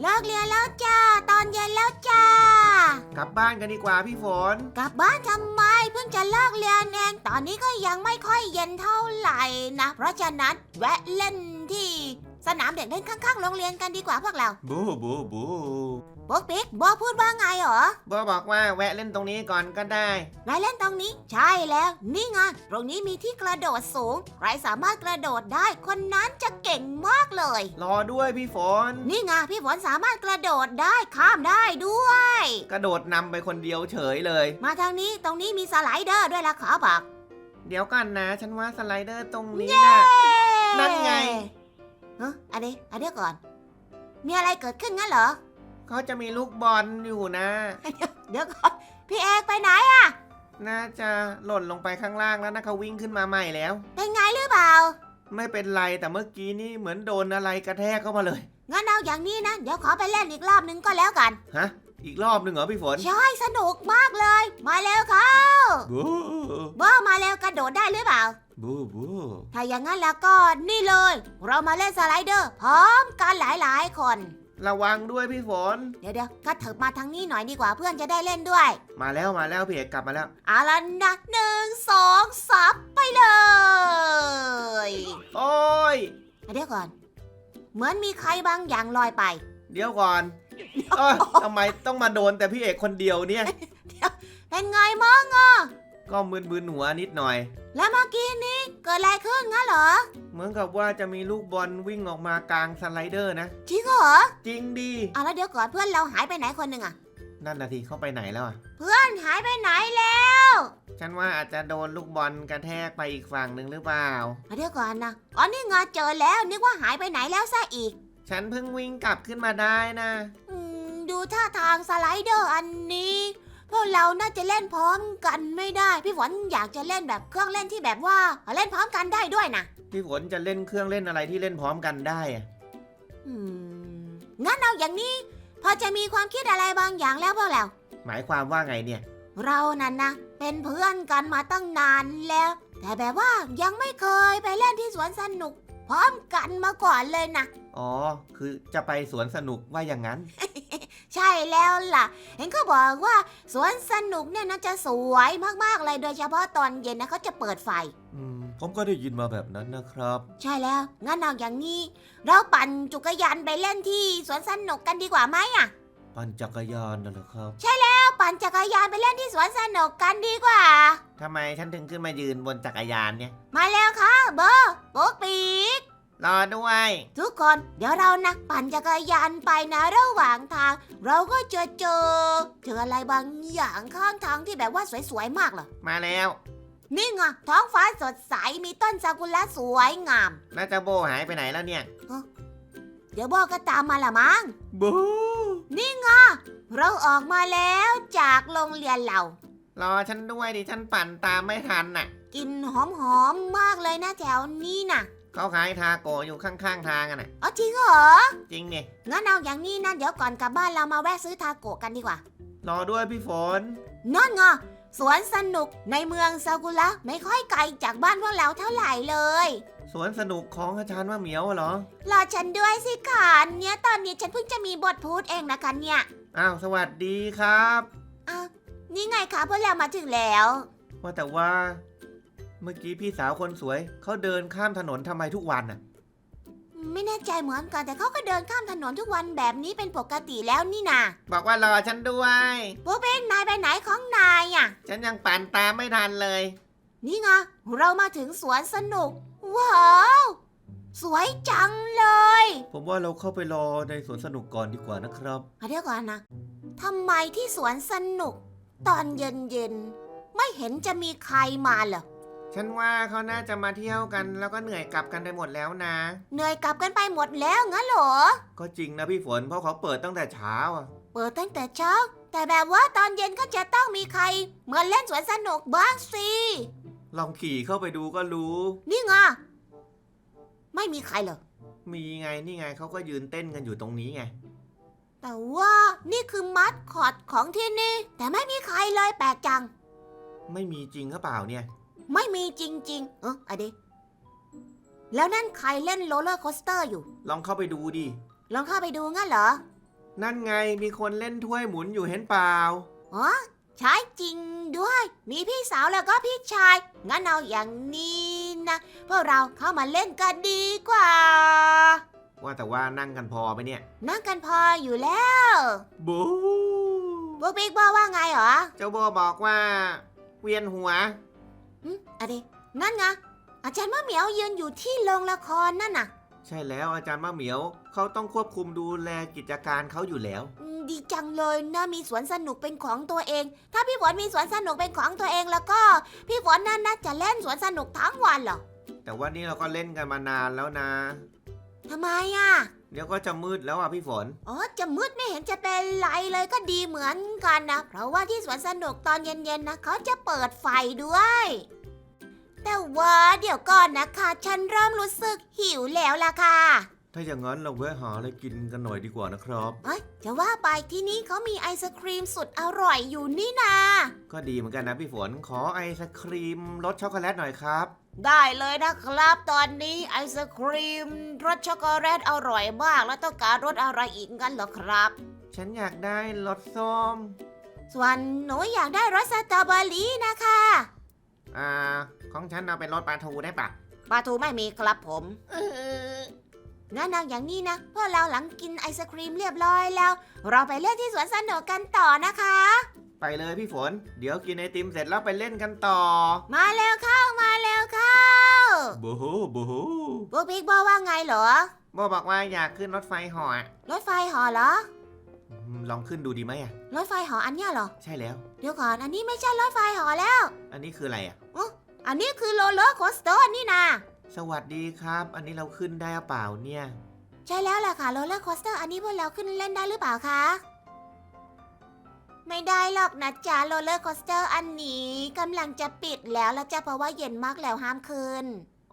เลิกเรียนแล้วจ้า ตอนเย็นแล้วจ้า กลับบ้านกันดีกว่าพี่ฝน กลับบ้านทำไมเพิ่งจะเลิกเรียนเองตอนนี้ก็ยังไม่ค่อยเย็นเท่าไหร่นะ เพราะฉะนั้นแวะเล่นที่ สนามเด็กเล่นข้างๆโรงเรียนกันดีกว่าพวกเราบูบูบูปุ๊กปิ๊กบอพูดว่าไงเหรอบอบอกว่าแวะเล่นตรงนี้ก่อนก็ได้แวะเล่นตรงนี้ ใช่แล้ว นี่ไงตรงนี้มีที่กระโดดสูง ใครสามารถกระโดดได้คนนั้นจะ เก่งมากเลย รอด้วยพี่ฝน นี่ไงพี่ฝนสามารถกระโดดได้ข้ามได้ด้วย กระโดดนำไปคนเดียวเฉยเลย มาทางนี้ตรงนี้มีสไลเดอร์ด้วยละขอบอกเดี๋ยวก่อนนะ ฉันว่าสไลเดอร์ตรงนี้นะ นั่นไง เฮ้อันนี้อันนี้ก่อน มีอะไรเกิดขึ้นงั้นเหรอ เขาจะมีลูกบอลอยู่นะ เดี๋ยวก่อน พี่เอกไปไหน น่าจะหล่นลงไปข้างล่างแล้วนะเขาวิ่งขึ้นมาใหม่แล้ว เป็นไงหรือเปล่า ไม่เป็นไรแต่เมื่อกี้นี่เหมือนโดนอะไรกระแทกเข้ามาเลย งั้นเอาอย่างนี้นะ เดี๋ยวขอไปเล่นอีกรอบนึงก็แล้วกัน ฮะ อีกรอบหนึ่งเหรอพี่ฝนใช่สนุกมากเลย มาเร็วเขาบูบอมาเร็วกระโดดได้หรือเปล่า บูบูถ้าอย่างนั้นแล้วก็นี่เลย เรามาเล่นสไลเดอร์ พร้อมกันหลายๆ คน ระวังด้วยพี่ฝน เดี๋ยวเดี๋ยวก็เถิบมาทางนี้หน่อยดีกว่าเพื่อนจะได้เล่นด้วย มาแล้วมาแล้วพี่เอกกลับมาแล้ว เอาละนะหนึ่งสองสามไปเลย โอ้ย เดี๋ยวก่อน เหมือนมีใครบางอย่างลอยไป เดี๋ยวก่อนเอ้ยทำไมต้องมาโดนแต่พี่เอกคนเดียวเนี่ย เป็นไงมั้งอะก็มึนๆหัวนิดหน่อย แล้วเมื่อกี้นี้เกิดอะไรขึ้นงั้นเหรอ เหมือนกับว่าจะมีลูกบอลวิ่งออกมากลางสไลเดอร์นะ จริงเหรอจริงดีอะแล้วเดี๋ยวก่อนเพื่อนเราหายไปไหนคนหนึ่งอะนั่นนาทีเข้าไปไหนแล้วอะ เพื่อนหายไปไหนแล้วฉันว่าอาจจะโดนลูกบอลกระแทกไปอีกฝั่งหนึ่งหรือเปล่าอะเดี๋ยวก่อนนะอ๋อนี่ไงเจอแล้วนึกว่าหายไปไหนแล้วซะอีก ฉันเพิ่งวิ่งกลับขึ้นมาได้นะ อืมดูท่าทางสไลเดอร์อันนี้ พวกเราน่าจะเล่นพร้อมกันไม่ได้ พี่ฝนอยากจะเล่นแบบเครื่องเล่นที่แบบว่าเล่นพร้อมกันได้ด้วยนะพี่ฝนจะเล่นเครื่องเล่นอะไรที่เล่นพร้อมกันได้อะอืมงั้นเอาอย่างนี้ พอจะมีความคิดอะไรบางอย่างแล้วพวกเรา หมายความว่าไงเนี่ย เรานั่นนะเป็นเพื่อนกันมาตั้งนานแล้ว แต่แบบว่ายังไม่เคยไปเล่นที่สวนสนุก พร้อมกันมาก่อนเลยนะอ๋อ คือจะไปสวนสนุกว่าอย่างนั้น ใช่แล้วล่ะ เห็นเขาบอกว่าสวนสนุกเนี่ยนะจะสวยมากๆเลยโดยเฉพาะตอนเย็นนะเขาจะเปิดไฟ อืมผมก็ได้ยินมาแบบนั้นนะครับ ใช่แล้ว งั้นเอาอย่างนี้ เราปั่นจักรยานไปเล่นที่สวนสนุกกันดีกว่าไหมอะปั่นจักรยานน่ะเหรอครับ เราปั่นจักรยานไปเล่นที่สวนสนุกกันดีกว่า ทำไมฉันถึงขึ้นมายืนบนจักรยานเนี่ย มาแล้วค่ะเบอร์โป๊กปีก รอด้วย ทุกคนเดี๋ยวเรานะปั่นจักรยานไปนะระหว่างทาง เราก็จะเจอเจออะไรบางอย่างข้างทางที่แบบว่าสวยๆมากเลยมาแล้ว นี่ไงท้องฟ้าสดใสมีต้นซากุระสวยงามน่าจะโบหายไปไหนแล้วเนี่ย เดี๋ยวบอกก็ตามมาละมั้งบูเราออกมาแล้วจากโรงเรียนเรา รอฉันด้วยดิฉันปั่นตามไม่ทันน่ะกลินหอมๆมากเลยนะแถวนี้นะ เขาขายทาโกะอยู่ข้างๆทางอะน่ะ อ๋อจริงเหรอ จริงเนี่ยงั้นเอาอย่างนี้นะเดี๋ยวก่อนกลับบ้านเรามาแวะซื้อทาโกะกันดีกว่า รอด้วยพี่ฝน นั่นไงสวนสนุกในเมืองซากุระไม่ค่อยไกลจากบ้านพวกเราเท่าไหร่เลยสวนสนุกของอาจารย์ว่าเหมียวเหรอ รอฉันด้วยสิค่ะเนี่ยตอนนี้ฉันเพิ่งจะมีบทพูดเองนะคะเนี่ยอ้าว สวัสดีครับ อ้าวนี่ไงคะพวกเรามาถึงแล้ว ว่าแต่ว่า เมื่อกี้พี่สาวคนสวยเขาเดินข้ามถนนทำไมทุกวันน่ะ ไม่แน่ใจเหมือนกันแต่เขาก็เดินข้ามถนนทุกวันแบบนี้เป็นปกติแล้วนี่นาบอกว่ารอฉันด้วยพวกเป็นนายไปไหนของนายอะ ฉันยังปั่นตามไม่ทันเลย นี่ไงเรามาถึงสวนสนุก ว้าว สวยจังเลยผมว่าเราเข้าไปรอในสวนสนุกก่อนดีกว่านะครับ อะเดี๋ยวก่อนนะทำไมที่สวนสนุก ตอนเย็นๆ ไม่เห็นจะมีใครมาเหรอ ฉันว่าเขาน่าจะมาเที่ยวกันแล้วก็เหนื่อยกลับกันไปหมดแล้วนะ เหนื่อยกลับกันไปหมดแล้วงั้นเหรอ ก็จริงนะพี่ฝนเพราะเขาเปิดตั้งแต่เช้าอะเปิดตั้งแต่เช้า แต่แบบว่าตอนเย็นก็จะต้องมีใครมาเล่นสวนสนุกบ้างสิ ลองขี่เข้าไปดูก็รู้ นี่ไงไม่มีใครเลยมีไงนี่ไงเขาก็ยืนเต้นกันอยู่ตรงนี้ไง แต่ว่านี่คือมัดคอดของที่นี่ แต่ไม่มีใครเลยแปลกจัง ไม่มีจริงหรือเปล่าเนี่ย ไม่มีจริง ๆ เอออะดิแล้วนั่นใครเล่นโรลเลอร์โคสเตอร์อยู่ ลองเข้าไปดูดิ ลองเข้าไปดูงั้นเหรอ นั่นไงมีคนเล่นถ้วยหมุนอยู่เห็นเปล่า อ๋อ ใช้จริงด้วย มีพี่สาวแล้วก็พี่ชาย งั้นเอาอย่างนี้นะพวกเราเข้ามาเล่นกันดีกว่า ว่าแต่ว่านั่งกันพอไหมเนี่ย นั่งกันพออยู่แล้วบูบุ๊กบิ๊กบอกว่าไงเหรอ เจ้าโบบอกว่า เวียนหัว อืมอะไรนั่นไงอาจารย์มะเหมียวยืนอยู่ที่โรงละครนั่นน่ะใช่แล้วอาจารย์มะเหมียวเขาต้องควบคุมดูแลกิจการเขาอยู่แล้ว อืมดีจังเลยนะมีสวนสนุกเป็นของตัวเอง ถ้าพี่ฝนมีสวนสนุกเป็นของตัวเองแล้วก็ พี่ฝนนั่นน่าจะเล่นสวนสนุกทั้งวันเหรอแต่ว่านี่เราก็เล่นกันมานานแล้วนะ ทำไมอะ เดี๋ยวก็จะมืดแล้วอะพี่ฝน อ๋อ จะมืดไม่เห็นจะเป็นไรเลยก็ดีเหมือนกันนะ เพราะว่าที่สวนสนุกตอนเย็นๆนะเขาจะเปิดไฟด้วย แต่ว่าเดี๋ยวก่อนนะคะ ฉันเริ่มรู้สึกหิวแล้วล่ะค่ะ ถ้าอย่างนั้นเราแวะหาอะไรกินกันหน่อยดีกว่านะครับ เอ้ยจะว่าไปที่นี่เขามีไอศครีมสุดอร่อยอยู่นี่นา ก็ดีเหมือนกันนะพี่ฝน ขอไอศครีมรสช็อกโกแลตหน่อยครับ ได้เลยนะครับ ตอนนี้ไอศครีมรสช็อกโกแลตอร่อยมาก แล้วต้องการรสอะไรอีกกันเหรอครับ ฉันอยากได้รสส้ม ส่วนหนูอยากได้รสสตรอเบอรี่นะคะ อ่า ของฉันเอาเป็นรสปลาทูได้ปะปลาทูไม่มีครับผมงั้นเอาอย่างนี้นะพวกเราหลังกินไอศครีมเรียบร้อยแล้ว เราไปเล่นที่สวนสนุกกันต่อนะคะ ไปเลยพี่ฝน เดี๋ยวกินไอติมเสร็จแล้วไปเล่นกันต่อ มาเร็วเข้ามาเร็วเข้าบูฮูบูฮูพวกบิ๊กบอกว่าไงเหรอ โบบอกว่าอยากขึ้นรถไฟเหออะรถไฟเหอเหรอ อืมลองขึ้นดูดีไหมอะ รถไฟเหออันเนี้ยเหรอ ใช่แล้ว เดี๋ยวก่อน อันนี้ไม่ใช่รถไฟเหอแล้ว อันนี้คืออะไรอะ อันนี้คือโรลเลอร์โคสเตอร์นี่นะสวัสดีครับ อันนี้เราขึ้นได้หรือเปล่าเนี่ย ใช่แล้วแหละค่ะโรลเลอร์โคสเตอร์อันนี้พวกเราขึ้นเล่นได้หรือเปล่าคะ ไม่ได้หรอกนะจ๊ะโรลเลอร์โคสเตอร์อันนี้กำลังจะปิดแล้วแล้วจ้ะเพราะว่าเย็นมากแล้วห้ามขึ้น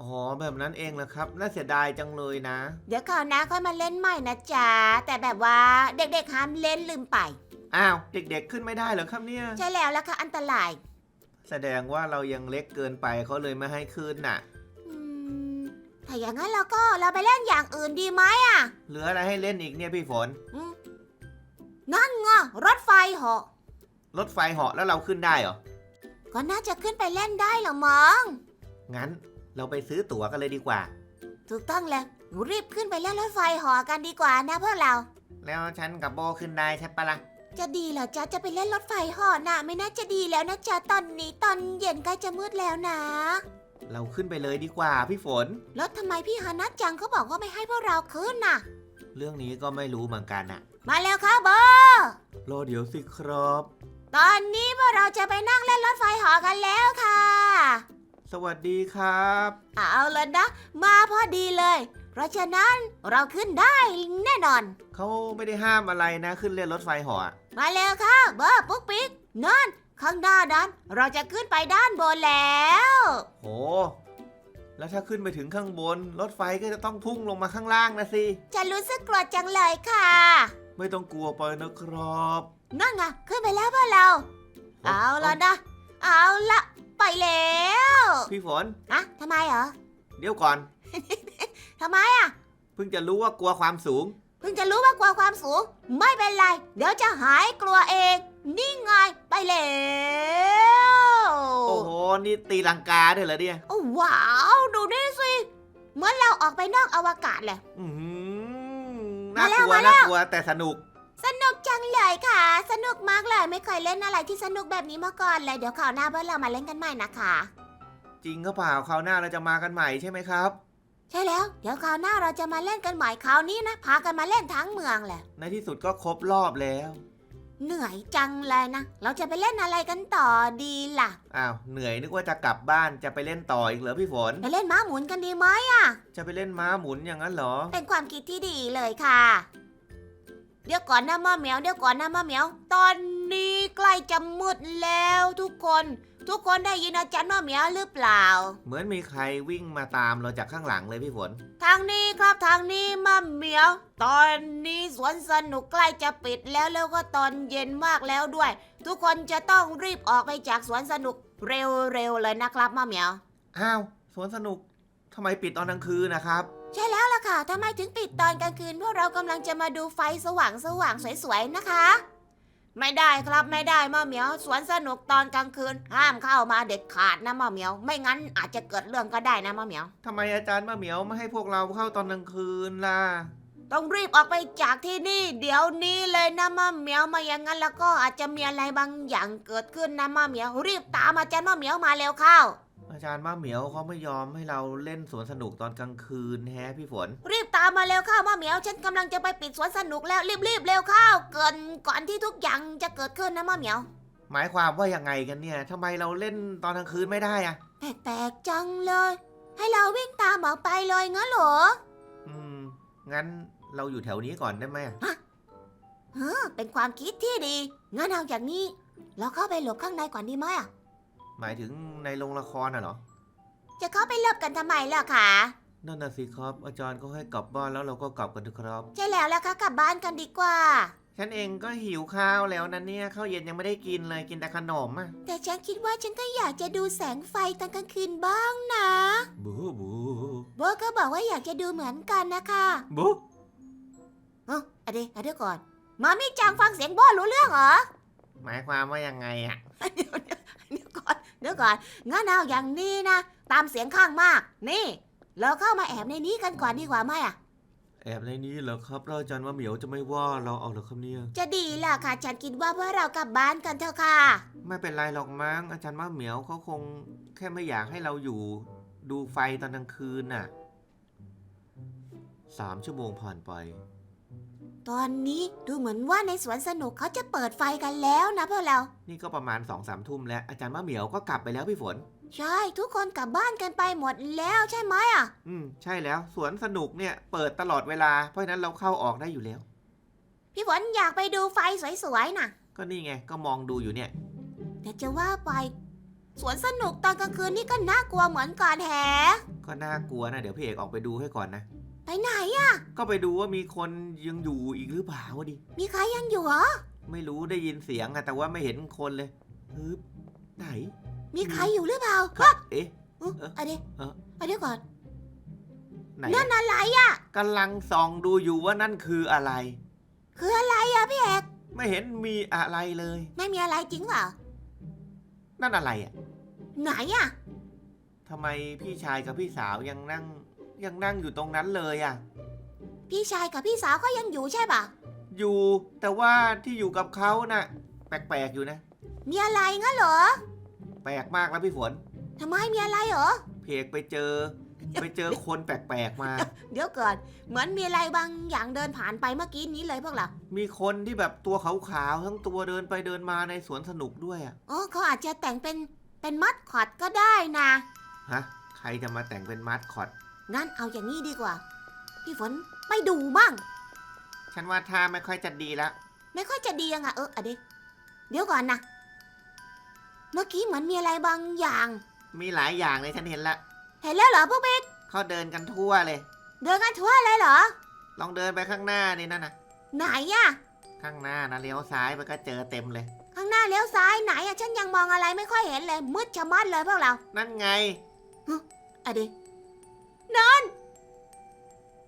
อ๋อแบบนั้นเองเหรอครับ น่าเสียดายจังเลยนะ เดี๋ยวคราวหน้าค่อยมาเล่นใหม่นะจ๊ะแต่แบบว่าเด็กๆห้ามเล่นลืมไป อ้าวเด็กๆขึ้นไม่ได้เหรอครับเนี่ย ใช่แล้วล่ะค่ะอันตราย แสดงว่าเรายังเล็กเกินไปเขาเลยไม่ให้ขึ้นน่ะ อืมถ้าอย่างนั้นเราก็เราไปเล่นอย่างอื่นดีไหมอะ เหลืออะไรให้เล่นอีกเนี่ยพี่ฝน อืม นั่นไงรถไฟเหาะ รถไฟเหาะแล้วเราขึ้นได้เหรอ ก็น่าจะขึ้นไปเล่นได้เหรอมั้งงั้นเราไปซื้อตั๋วกันเลยดีกว่า ถูกต้องเลยหนูรีบขึ้นไปเล่นรถไฟเหอกันดีกว่านะพวกเรา แล้วฉันกับโบขึ้นได้ใช่ปะล่ะ จะดีเหรอจ๊ะจะไปเล่นรถไฟเหอน่ะ ไม่น่าจะดีแล้วนะจ๊ะตอนนี้ตอนเย็นใกล้จะมืดแล้วนะ เราขึ้นไปเลยดีกว่าพี่ฝน แล้วทำไมพี่ฮานัทจังเขาบอกว่าไม่ให้พวกเราขึ้นน่ะ เรื่องนี้ก็ไม่รู้เหมือนกันน่ะมาแล้วครับเบอรอเดี๋ยวสิครับ ตอนนี้พวกเราจะไปนั่งเล่นรถไฟเหอกันแล้วค่ะ สวัสดีครับ เอาละนะ มาพอดีเลย เพราะฉะนั้นเราขึ้นได้แน่นอน เขาไม่ได้ห้ามอะไรนะ ขึ้นเล่นรถไฟเหาะอะมาแล้วค่ะเบอร์ปุ๊กปิ๊กนั่นข้างหน้านั้น เราจะขึ้นไปด้านบนแล้ว โห แล้วถ้าขึ้นไปถึงข้างบน รถไฟก็จะต้องพุ่งลงมาข้างล่างนะสิจะรู้สึกกลัวจังเลยค่ะ ไม่ต้องกลัวไปนะครับ นั่นไงขึ้นไปแล้วพวกเรา เอาละนะ เอาละไปแล้วพี่ฝน อะทำไมเหรอเดี๋ยวก่อน ทำไมอะเพิ่งจะรู้ว่ากลัวความสูง เพิ่งจะรู้ว่ากลัวความสูง ไม่เป็นไร เดี๋ยวจะหายกลัวเอง นี่ไงไปแล้วโอ้โห นี่ตีลังกาด้วยเหรอเนี่ย โอ้ว้าว ดูนี่สิ เหมือนเราออกไปนอกอวกาศเลย อื้อหือมา น่าแล้กวลัวมาแล้วน่ากลัวแต่สนุก สนุกจังเลยค่ะ สนุกมากเลยไม่เคยเล่นอะไรที่สนุกแบบนี้มาก่อนเลยเดี๋ยวคราวหน้าเพื่อนเรามาเล่นกันใหม่นะคะ จริงก็เปล่าคราวหน้าเราจะมากันใหม่ใช่ไหมครับ ใช่แล้ว เดี๋ยวคราวหน้าเราจะมาเล่นกันใหม่คราวนี้นะพากันมาเล่นทั้งเมืองแหละในที่สุดก็ครบรอบแล้ว เหนื่อยจังเลยนะ เราจะไปเล่นอะไรกันต่อดีล่ะ อ้าวเหนื่อยนึกว่าจะกลับบ้านจะไปเล่นต่ออีกเหรอพี่ฝน ไปเล่นม้าหมุนกันดีไหมอะจะไปเล่นม้าหมุนอย่างนั้นเหรอ เป็นความคิดที่ดีเลยค่ะ เดี๋ยวก่อนนะม่าเหมียวเดี๋ยวก่อนนะม่าเหมียว ตอนนี้ใกล้จะมืดแล้วทุกคน ทุกคนได้ยินอาจารย์ม่าเหมียวหรือเปล่า เหมือนมีใครวิ่งมาตามเราจากข้างหลังเลยพี่ฝน ทางนี้ครับทางนี้ม่าเหมียว ตอนนี้สวนสนุกใกล้จะปิดแล้วแล้วก็ตอนเย็นมากแล้วด้วย ทุกคนจะต้องรีบออกไปจากสวนสนุกเร็วๆเลยนะครับม่าเหมียว อ้าวสวนสนุกทำไมปิดตอนกลางคืนนะครับ ใช่แล้วล่ะค่ะทำไมถึงปิดตอนกลางคืนเพราะเรากำลังจะมาดูไฟสว่างสว่างๆสวยๆนะคะ ไม่ได้ครับไม่ได้มาเหมียว สวนสนุกตอนกลางคืน ห้ามเข้ามาเด็ดขาดนะมาเหมียว ไม่งั้นอาจจะเกิดเรื่องก็ได้นะมาเหมียว ทำไมอาจารย์มะเหมียวไม่ให้พวกเราเข้าตอนกลางคืนล่ะ ต้องรีบออกไปจากที่นี่เดี๋ยวนี้เลยนะมาเหมียวไมาอย่างนั้นแล้วก็อาจจะมีอะไรบางอย่างเกิดขึ้นนะมาเหมียวรีบตามอาจารย์มาเหมียวมาเร็วเข้า อาจารย์มะเหมียวเขาไม่ยอมให้เราเล่นสวนสนุกตอนกลางคืนแฮะพี่ฝน รีบตามมาเร็วเข้ามาเหมียว ฉันกำลังจะไปปิดสวนสนุกแล้วรีบๆเร็วเข้าเกินก่อนที่ทุกอย่างจะเกิดขึ้นนะมาเหมียว หมายความว่ายังไงกันเนี่ยทำไมเราเล่นตอนกลางคืนไม่ได้อะแปลกๆจังเลย ให้เราวิ่งตามออกไปเลยงั้นเหรออืม งั้นเราอยู่แถวนี้ก่อนได้ไหมอะเออเป็นความคิดที่ดีงั้นเอาอย่างนี้ เราเข้าไปหลบข้างในก่อนดีไหมอะ หมายถึงในโรงละครน่ะเหรอ จะเข้าไปหลบกันทำไมล่ะคะ นั่นน่ะสิครับ อาจารย์ก็ให้กลับบ้านแล้วเราก็กลับกันเถอะครับ ใช่แล้วล่ะค่ะกลับบ้านกันดีกว่า ฉันเองก็หิวข้าวแล้วนะเนี่ยข้าวเย็นยังไม่ได้กินเลยกินแต่ขนมอะแต่ฉันคิดว่าฉันก็อยากจะดูแสงไฟตอนกลางคืนบ้างนะบูบูโบก็บอกว่าอยากจะดูเหมือนกันนะคะบูเอออะเดี๋ยวอะเดี๋ยวก่อนมามิจังฟังเสียงโบรู้เรื่องเหรอ หมายความว่ายังไงอะ เดี๋ยวเดี๋ยวเดี๋ยว ก่อนเดี๋ยวก่อน งั้นเอาอย่างนี้นะ ตามเสียงข้างมาก นี่ เราเข้ามาแอบในนี้กันก่อนดีกว่าไหมอะแอบในนี้เหรอครับแล้วอาจารย์ว่าเหมียวจะไม่ว่าเราเอาเหรอครับเนี่ยจะดีล่ะค่ะฉันคิดว่าพวกเรากลับบ้านกันเถอะค่ะ ไม่เป็นไรหรอกมั้งอาจารย์ว่าเหมียวเขาคงแค่ไม่อยากให้เราอยู่ ดูไฟตอนกลางคืนน่ะสามชั่วโมงผ่านไป ตอนนี้ดูเหมือนว่าในสวนสนุกเขาจะเปิดไฟกันแล้วนะพวกเรา นี่ก็ประมาณสองสามทุ่มแล้วอาจารย์ว่าเหมียวก็กลับไปแล้วพี่ฝน ใช่ทุกคนกลับบ้านกันไปหมดแล้วใช่ไหมอะ อืมใช่แล้วสวนสนุกเนี่ยเปิดตลอดเวลาเพราะฉะนั้นเราเข้าออกได้อยู่แล้ว พี่ฝนอยากไปดูไฟสวยๆน่ะก็นี่ไงก็มองดูอยู่เนี่ย แต่จะว่าไป สวนสนุกตอนกลางคืนนี่ก็น่ากลัวเหมือนกันแฮะก็น่ากลัวนะเดี๋ยวพี่เอกออกไปดูให้ก่อนนะ ไปไหนอะก็ไปดูว่ามีคนยังอยู่อีกหรือเปล่าวะดิ มีใครยังอยู่เหรอ ไม่รู้ได้ยินเสียงอะแต่ว่าไม่เห็นคนเลยฮึบไหน มีใครอยู่หรือเปล่าครับเอ๊ะ อุ๊ยเอ๊ะอะเดี๋ยวเอ๊ะอะเดี๋ยวก่อนไหนนั่นอะไรอะกำลังส่องดูอยู่ว่านั่นคืออะไร คืออะไรอะพี่เอกไม่เห็นมีอะไรเลย ไม่มีอะไรจริงเปล่านั่นอะไรอะไหนอะทำไมพี่ชายกับพี่สาวยังนั่ง ยังนั่งอยู่ตรงนั้นเลยอะพี่ชายกับพี่สาวก็ยังอยู่ใช่ป่ะอยู่แต่ว่าที่อยู่กับเขาน่ะ แปลกๆอยู่นะ มีอะไรงั้นเหรอ แปลกมากแล้วพี่ฝน ทำไมมีอะไรเหรอ เพกไปเจอ ไปเจอคนแปลกๆมา เดี๋ยวก่อนเหมือนมีอะไรบางอย่างเดินผ่านไปเมื่อกี้นี้เลยพวกเรามีคนที่แบบตัวขาวๆทั้งตัวเดินไปเดินมาในสวนสนุกด้วยอะอ๋อเขาอาจจะแต่งเป็นเป็นมัดคอดก็ได้นะ ฮะ ใครจะมาแต่งเป็นมาสคอต งั้นเอาอย่างนี้ดีกว่า พี่ฝนไปดูมั่งฉันว่าท่าไม่ค่อยจะดีแล้วไม่ค่อยจะดียังอะเอออะเดี๋ยวเดี๋ยวก่อนนะ เมื่อกี้เหมือนมีอะไรบางอย่าง มีหลายอย่างเลยฉันเห็นละเห็นแล้วเหรอพวกพี่เขาเดินกันทั่วเลย เดินกันทั่วเลยเหรอ ลองเดินไปข้างหน้านี่นั่นนะไหนอะข้างหน้านะเลี้ยวซ้ายมันก็เจอเต็มเลย ข้างหน้าเลี้ยวซ้ายไหนอะฉันยังมองอะไรไม่ค่อยเห็นเลยมืดชะมัดเลยพวกเรา นั่นไงอะเดี๋ยว นั่น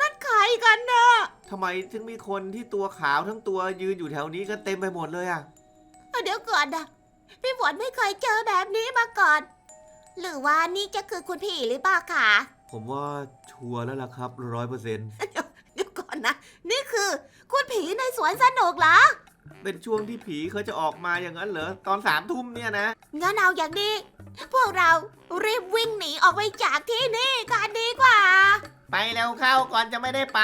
นั่นใครกันนะ ทำไมถึงมีคนที่ตัวขาวทั้งตัวยืนอยู่แถวนี้กันเต็มไปหมดเลยอะเอาเดี๋ยวก่อนนะพี่ฝนไม่เคยเจอแบบนี้มาก่อน หรือว่านี่จะคือคุณพี่หรือเปล่าคะผมว่าชัวร์แล้วล่ะครับร้อยเปอร์เซ็นต์เดี๋ยวก่อนนะ นี่คือ คุณผีในสวนสนุกเหรอ เป็นช่วงที่ผีเขาจะออกมาอย่างนั้นเหรอ ตอนสามทุ่มเนี่ยนะ งั้นเอาอย่างนี้ พวกเรารีบวิ่งหนีออกไปจากที่นี่กันดีกว่า ไปแล้วเข้าก่อนจะไม่ได้ไป